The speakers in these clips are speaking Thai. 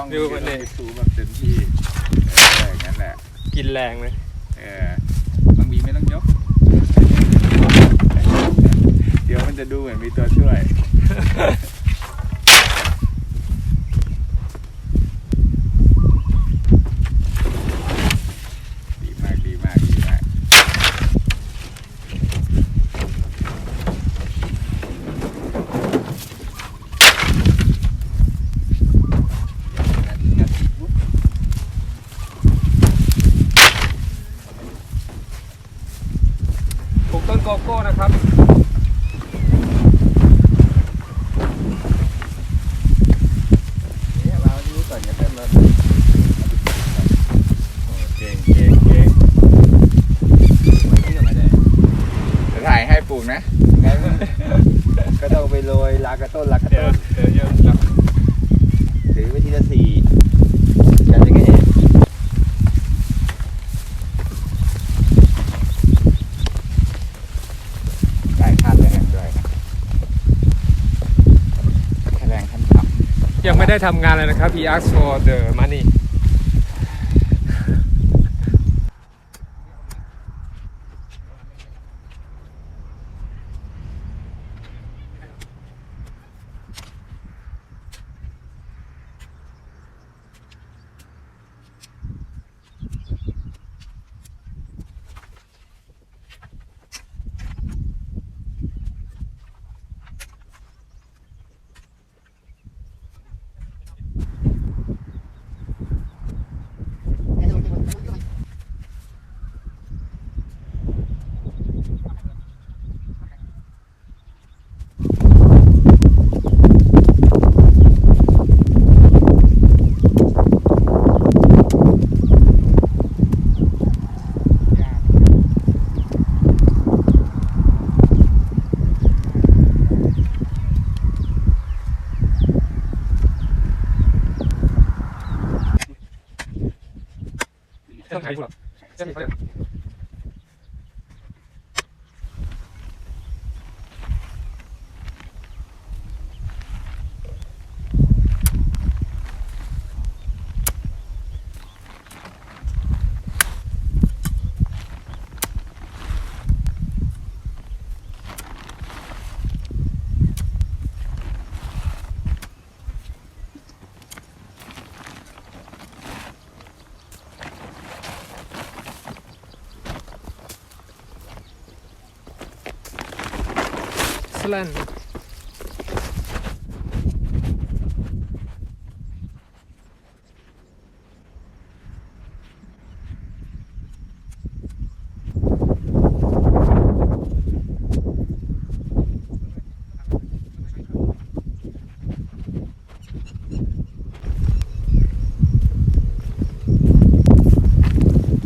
ช่องดูมันดิยูทูบแบบเต็มที่เอออย่างนั้นแหละกินแรงเลยเออบางมีไม่ต้องยก เดี๋ยวมันจะดูเหมือนมีตัวช่วย ดีมากดีมากดีมาก ปลูกต้ นโกโก้นะครับเนี่ยเราดูก่อนจะเริ่มแล้วเก่งเก่งเก่งจะถ่ายให้ปลูกนะงั้นก็ต้องไปโรยลากระต้นลากระเดี๋ยวต้นเดี๋ยวเดี๋ยวหนักถือไปทีละสี่กันยังไงได้ค่าแรงด้วยนะค่าแรงขั้นต่ำ ยังไม่ได้ทำงานเลยนะครับ he asked for the money สแลน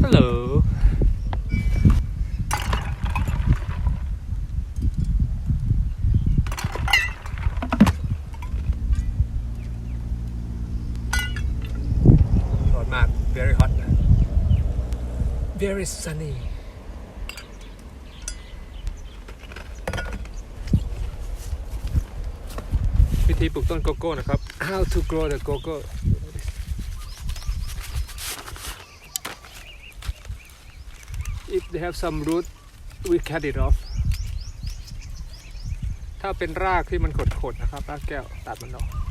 ฮัลโหล ร้อนมาก very hot นะ very sunny วิธีปลูกต้นโกโก้นะครับ how to grow the cocoa if they have some root we cut it off ถ้าเป็นรากที่มันขดๆนะครับ รากแก้วตัดมันออก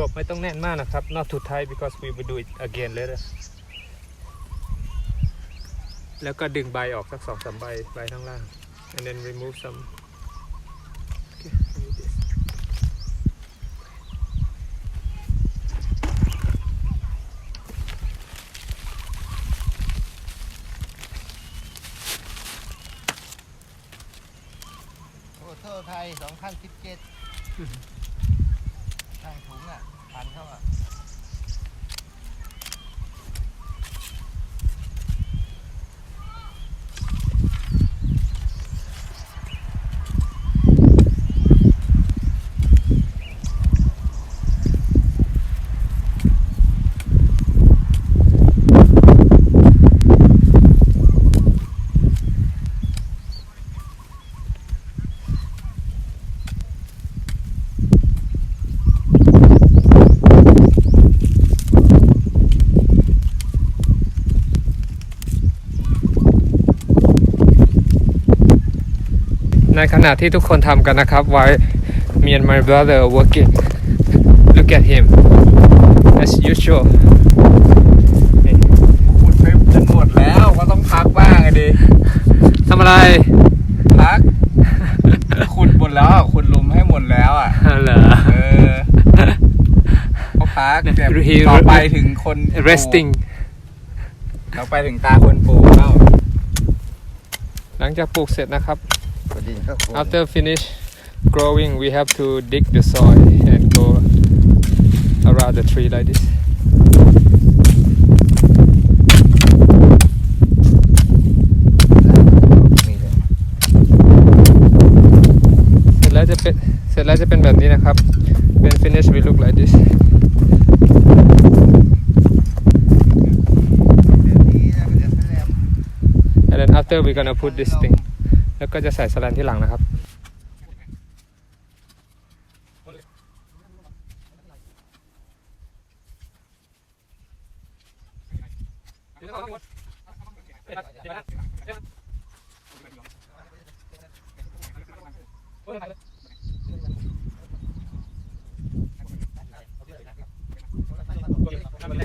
กบไม่ต้องแน่นมากนะครับ not too tight because we will do it again later แล้วก็ดึงใบออกสักสองสามใบใบข้างล่าง and then remove some okay, this. โอเทอร์ไทย2017 ถุงอะพันเข้าอะ ในขณะที่ทุกคนทำกันนะครับ while me and my brother are working look at him as usual นี่ขุดไปจนหมดแล้วก็ต้องพักบ้างไงดิทำอะไรพัก ขุดหมดแล้วอะขุดหลุมให้หมดแล้วอะเหรอ เออก็พักเนี่ยแต่ he- ต่อไปถึงคนปลูก resting ต่อไปถึงตาคนปลูกแล้วหลังจากปลูกเสร็จนะครับ after finish growing we have to dig the soil and go around the tree like this นี่เลยเสร็จแล้วจะเป็นเสร็จแล้วจะเป็นแบบนี้นะครับ when finish we look like this เดี๋ยวนี้นะเดี๋ยวแหลม and then after we gonna put this thing แล้วก็จะใส่สแลนที่หลังนะครับ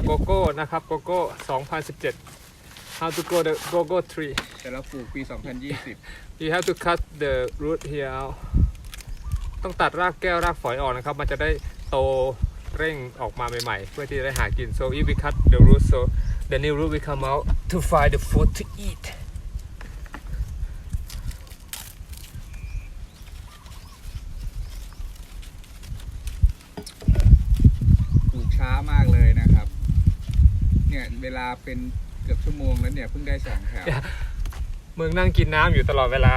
โกโก้นะครับโกโก้ 2017 how to go the Gogo tree แต่เราปลูกปี 2020 you have to cut the root here out ต้องตัดรากแก้วรากฝอยออกนะครับ มันจะได้โตเร่งออกมาใหม่ๆ เพื่อที่จะได้หากิน so if we cut the root so the new root will come out to find the food to eat ปลูกช้ามากเลยนะครับ เนี่ยเวลาเป็น เกือบชั่วโมงแล้วเนี่ยเพิ่งได้สองแถวมึงนั่งกินน้ำอยู่ตลอดเวลา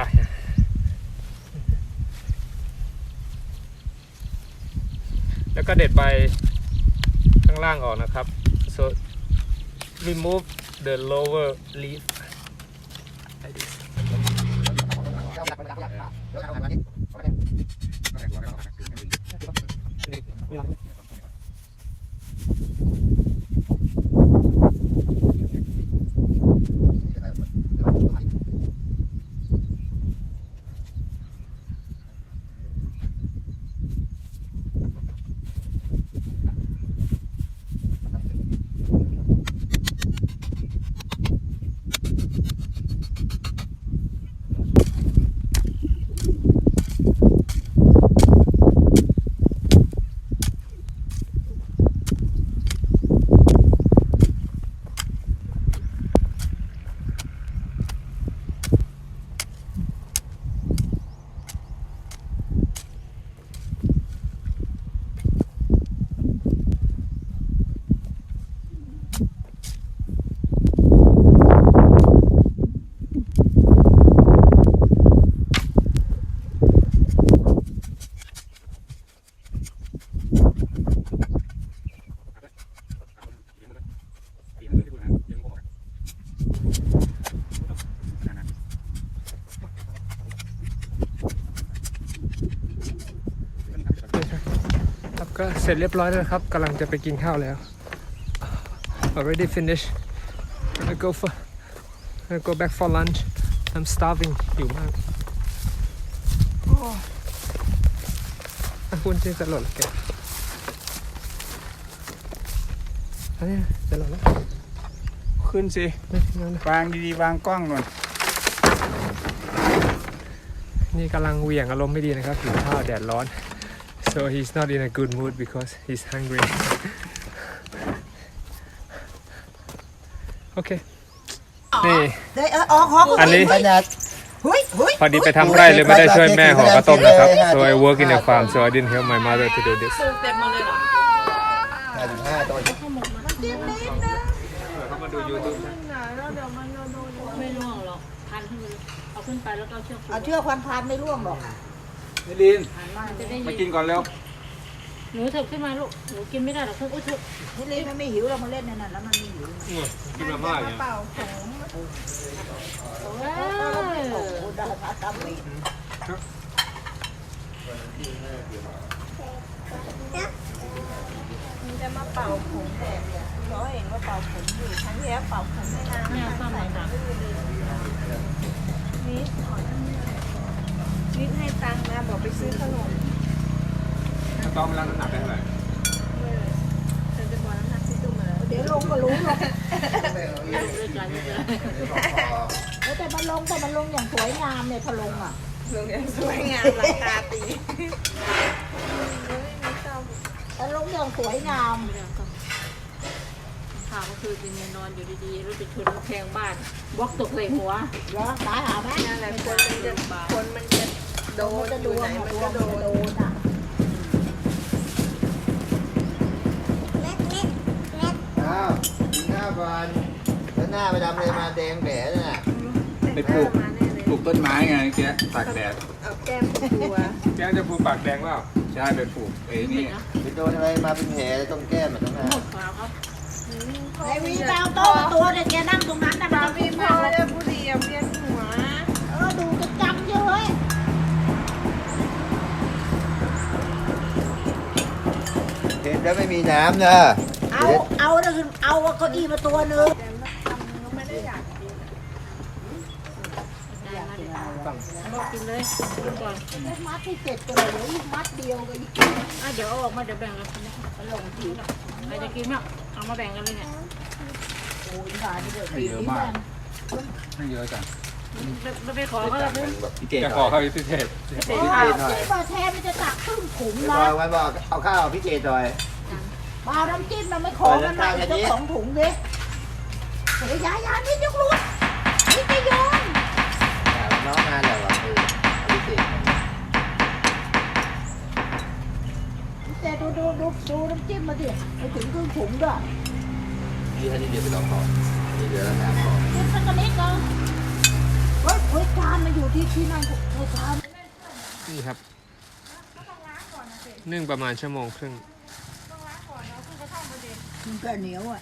แล้วก็เด็ดใบข้างล่างออกนะครับ so remove the lower leaf like you ก็เสร็จเรียบร้อยแล้วนะครับกำลังจะไปกินข้าวแล้ว already finished I go for I go back for lunch I'm starving หิวมากโอ้อะคุณจะหล่นแล้วแกอันนี้จะหล่นแล้วขึ้นสินี่นั่นนะวางดีๆ วางกล้องหน่อยนี่กำลังเหวี่ยงอารมณ์ไม่ดีนะครับหิวข้าวแดดร้อน so he's not in a good mood because he's hungry โอเคนี่ ได้เอออ๋อขออันนี้ขนาดหุยหุยพอดีไปทำไร่เลยไม่ได้ช่วยแม่ห่อกระต้มนะครับ so I work in the farm so I didn't help my mother to do this ห้าสิบห้าตัวเขามาดู YouTube ไม่ร่วงหรอกพันขึ้นไปเลยเอาขึ้นไปแล้วก็เอาเชือกผูเอากเชือกพันพันไม่ร่วงหรอก นิลินมันจะได้มายิกินนก่อนเร็วหนูเถอะขึ้นมาลูก หนูกินไม่ได้หรอกเพิ่งอุ้ยเถอะนี่เลยมันไม่หิวเรามาเล่นในนั้นแล้วมันไม่หิวกินมาม่าอย่างเงี้ยเปล่าผมเอ้ยโอ้ได้พักกำมีมันจะมาเป่าผมแบบเนี่ยเราเห็นว่าเป่าผมอยู่ครั้งที่แล้วเป่าผมไม่นานแม่เอาข้าวหน่อยนะนี่นิดให้ตังค์นะบอกไป ซื้อขนมถ้าต้องรับน้ำหนักได้เท่าไหร่เออฉันจะบอกน้ำหนักที่ตุ้มมาเดี๋ยวลงก็รู้หรอกด้วยกันด้วยกันแต่มันลงแต่มันลงอย่างสวยงามเนี่ยพอลงอะ ลงอย่างสวยงามราคาตีไม่มีเจ้ามันลงอย่างสวยงามไม่ได้ก็ข่าวก็คือเป็นนอนอยู่ดีๆรถไปชนกำแพงบ้านบล็อกตกใส่หัว แล้วตายหาไหมนั่นแหละคนมันจะคนมันจะ โดนจะอดูยู่ไหนว่ามันก็โดมันนโดนอะอ้าวกินข้าวก่อนแล้วหน้าไปทำอะไรมาแดงแผลน่ะไปปลูกปลูกต้นไม้ไงเจ๊ตากแดดเอาแก้มตัวแจ๊จะปลูกปากแดงเปล่าใช่ไปปลูกไอ้นี่ไปโดนอะไรมาเป็นแผลต้องแก้มอะต้องหน้าหมดขาวครับไอ้วีดาโตตัวเนี่ยแกนั่งตรงนั้นนะมันร์บี้พอจะผู้เดียว เห็นแล้วไม่มีน้ำนะเอา เอาเนี่ยคือเอาเก้าอี้มาตัวหนึงไม่ได้อยากกินได้มาเดี๋ยวบอกกินเลยกินก่อนมัดที่เจ็ดตัวเหลืออีกมัดเดียวก็อีกอะเดี๋ยวเอาออกมาเดี๋ยวแบ่งกันกินนะลงทีใครจะกินบ้างเอามาแบ่งกันเลยเนี่ยโอ้ยขาที่เดือดให้เยอะมากไม่เยอะจังไม่ไปขอเขาแล้วพุ่งพี่เจจะขอเข้าพิเศษโอ้หน่อยที่บอแทนมันจะตักครึ่งถุงพี่นะบอยวันบอกเอาข้าวพี่เจหน่อย มาเอาน้ำจิ้มมันไม่ขอมันมาอีกเจ้าของถุงดิเฮ้ยยายานี่ยกลุกนี่จะโยนน้องงานอะไรวะเออเอาพี่เจแต่ดูดูดูดูน้ำจิ้มมาดิไปถึงครึ่งถุงด้วยนี่ท่านี้เดี๋ยวไปลองขอนี่เดี๋ยวเราน้ำขอจิ้มสักนิดก็เฮ้ยเฮ้ยจานมันอยู่ที่ที่นั่นเฮ้ยจานนี่ครับนึ่งประมาณชั่วโมงครึ่ง 个牛啊